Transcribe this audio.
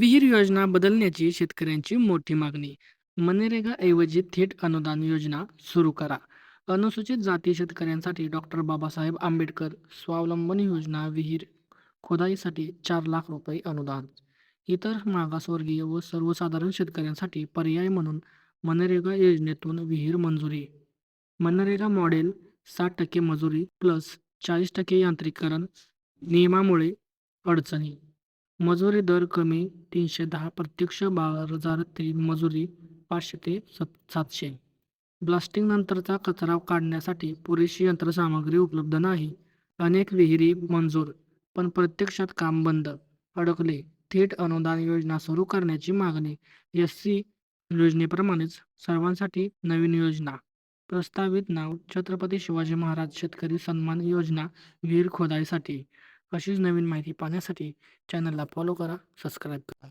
विहीर योजना बदलण्याची शेतकऱ्यांची मोठी मागणी. मनरेगाऐवजी थेट अनुदान योजना सुरू करा. अनुसूचित जाती शेतकऱ्यांसाठी डॉक्टर बाबासाहेब आंबेडकर स्वावलंबन योजना विहीर खोदाईसाठी चार लाख रुपये अनुदान. इतर मागासवर्गीय व सर्वसाधारण शेतकऱ्यांसाठी पर्याय म्हणून मनरेगा योजनेतून विहीर मंजुरी. मनरेगा मॉडेल साठ टक्के मजुरी प्लस चाळीस टक्के यांत्रिकरण नियमामुळे अडचणी. मजुरी दर कमी तीनशे दहा प्रत्यक्ष बारा हजार ते मजुरी पाचशे ते सत सातशे. ब्लास्टिंग नंतरचा कचरा काढण्यासाठी पुरेशी यंत्रसामग्री उपलब्ध नाही. अनेक विहिरी मंजूर पण प्रत्यक्षात काम बंद अडकले. थेट अनुदान योजना सुरू करण्याची मागणी एस सी योजनेप्रमाणेच सर्वांसाठी नवीन योजना. प्रस्तावित नाव छत्रपती शिवाजी महाराज शेतकरी सन्मान योजना विहीर खोदाईसाठी. अशीच नवीन माहिती पाहण्यासाठी चॅनलला फॉलो करा सबस्क्राईब करा.